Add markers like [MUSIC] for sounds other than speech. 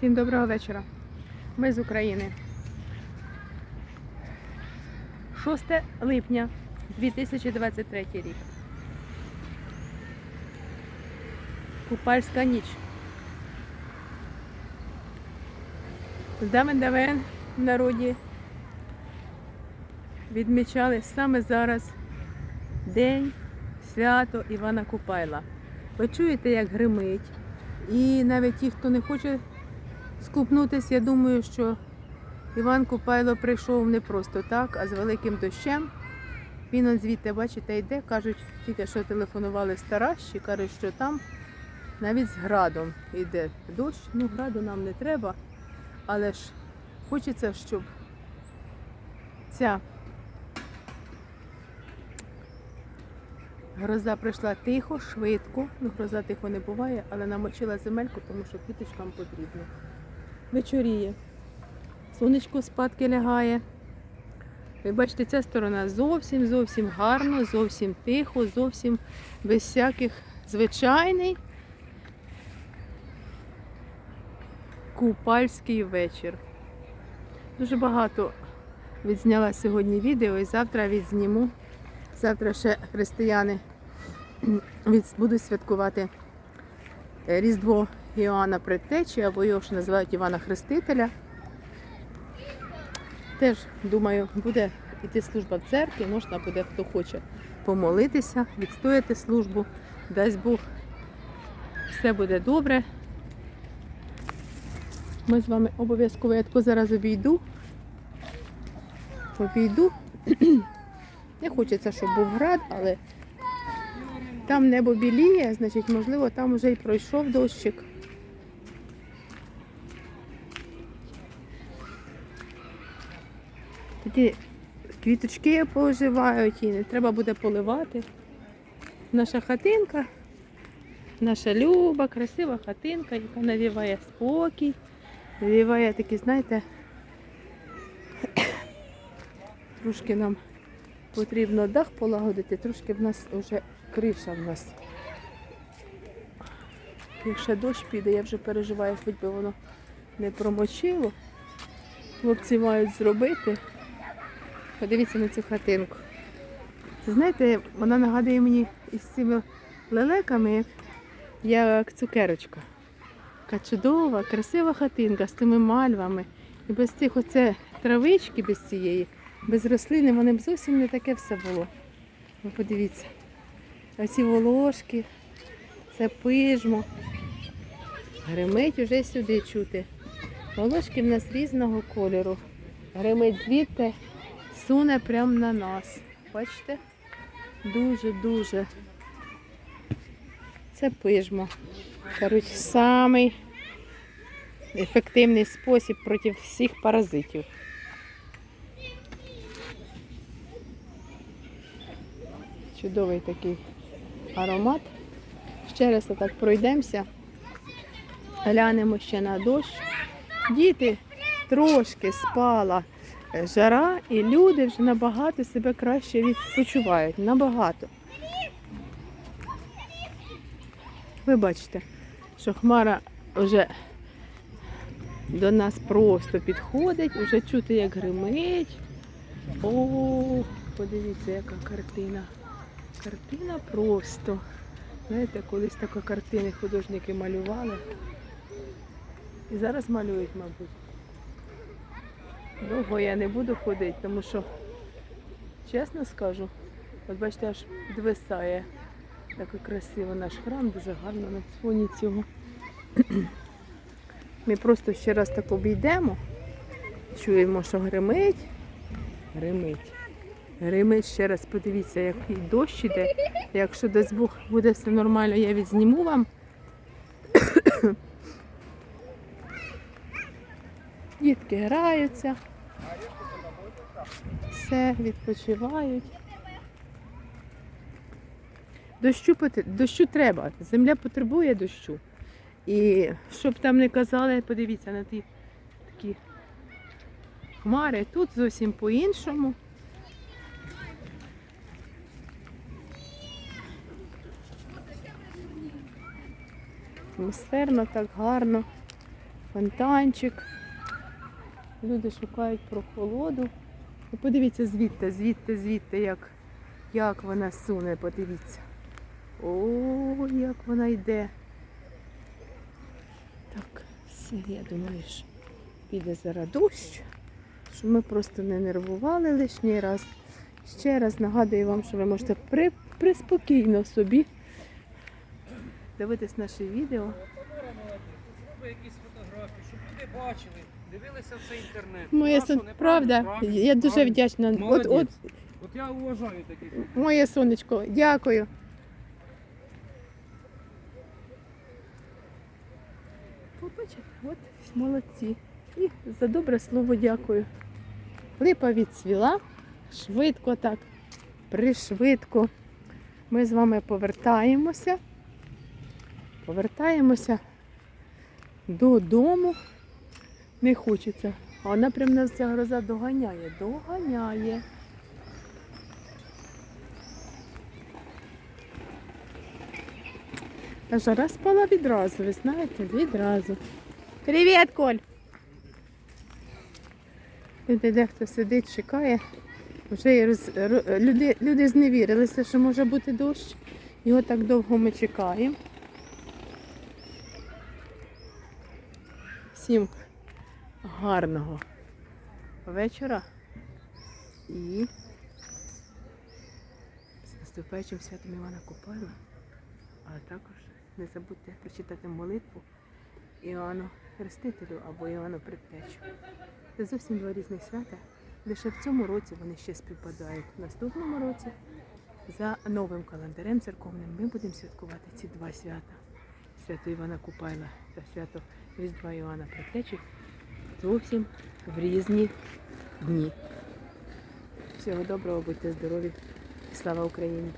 Всім доброго вечора. Ми з України. 6 липня 2023 рік. Купальська ніч. Здавен давен в народі відмічали саме зараз День свято Івана Купайла. Ви чуєте, як гримить? І навіть ті, хто не хоче скупнутися, я думаю, що Іван Купайло прийшов не просто так, а з великим дощем. Він он звідти, бачите, йде, кажуть, тільки що телефонували з Таращі, кажуть, що там навіть з градом йде дощ. Ну, граду нам не треба, але ж хочеться, щоб ця Гроза прийшла тихо, швидко. Ну, гроза тихо не буває, але намочила земельку, тому що квіточкам потрібно. Вечоріє. Сонечко спадки лягає. Ви бачите, ця сторона зовсім зовсім гарно, зовсім тихо, зовсім без всяких звичайний купальський вечір. Дуже багато відзняла сьогодні відео і завтра відзніму. Завтра ще християни [CLEARS THROAT] будуть святкувати Різдво Іоанна Предтечі, або його ж називають Івана Хрестителя. Теж, думаю, буде йти служба в церкві, можна буде, хто хоче помолитися, відстояти службу. Дасть Бог, все буде добре. Ми з вами обов'язково я тако зараз обійду. Обійду. Не хочеться, щоб був град, але там небо біліє, значить, можливо, там вже й пройшов дощик. Тоді квіточки поживають і не треба буде поливати. Наша хатинка, наша люба, красива хатинка, яка навіває спокій, навіває такі, знаєте, [COUGHS] трошки нам потрібно дах полагодити, трошки в нас вже криша в нас. Якщо дощ піде, я вже переживаю, хоч би воно не промочило. Хлопці мають зробити. Подивіться на цю хатинку. Це знаєте, вона нагадує мені із цими лелеками, як, цукерочка. Така чудова, красива хатинка з тими мальвами. І без цих оце травички, без цієї, без рослини, вони б зовсім не таке все було. Ви подивіться. Оці волошки, це пижмо. Гримить уже сюди чути. Волошки в нас різного кольору. Гримить звідти, суне прямо на нас. Бачите? Дуже-дуже. Це пижмо. Кажуть, самий ефективний спосіб проти всіх паразитів. Чудовий такий аромат. Ще раз отак пройдемося, глянемо ще на дощ. Діти трошки спала жара, і люди вже набагато себе краще відпочивають. Набагато. Ви бачите, що хмара вже до нас просто підходить, вже чути, як гримить. О, подивіться, яка картина. Картина просто. Знаєте, колись такі картини художники малювали. І зараз малюють, мабуть. Довго я не буду ходити, тому що, чесно скажу, от бачите, аж підвисає. Такий красивий наш храм, дуже гарно на фоні цього. [CLEARS THROAT] Ми просто ще раз так обійдемо, чуємо, що гримить, гримить. Гримить ще раз, подивіться, який дощ іде. Якщо дасть Бог буде все нормально, я відзніму вам. Дітки граються. Все, відпочивають. Дощу, дощу треба. Земля потребує дощу. І щоб там не казали, подивіться на ті такі хмари. Тут зовсім по-іншому. Атмосферно, так гарно. фонтанчик. Люди шукають прохолоду. Ну, подивіться звідти, звідти, звідти, як, як вона суне, подивіться. О, як вона йде. Так, я думаю, що піде зараз дощ, щоб ми просто не нервували лишній раз. Ще раз нагадую вам, що ви можете при, приспокійно собі дивитись наші відео. Якісь фотографії, щоб люди бачили, дивилися в цей інтернет. Моє Нащо? сон, правда, правильно, я дуже правильно. вдячна. От, от От я уважаю таких. моє сонечко, дякую. Побачите, от молодці. І за добре слово дякую. Липа відцвіла, швидко так, пришвидко. Ми з вами повертаємося. Повертаємося додому. Не хочеться. А вона прям нас ця гроза доганяє, доганяє. А жара спала відразу, ви знаєте, відразу. Привіт, Коль! Люди дехто сидить, чекає. Вже роз... люди, люди зневірилися, що може бути дощ. Його так довго ми чекаємо. Всім гарного вечора і з наступаючим святом Івана Купала. А також не забудьте прочитати молитву Іоанну Хрестителю або Іоанну Предтечу. Це зовсім два різних свята. Лише в цьому році вони ще співпадають. В наступному році за новим календарем церковним ми будемо святкувати ці два свята. Свято Івана Купайла та свято Різдва Іоанна Предтечі зовсім в різні дні. Всього доброго, будьте здорові. Слава Україні!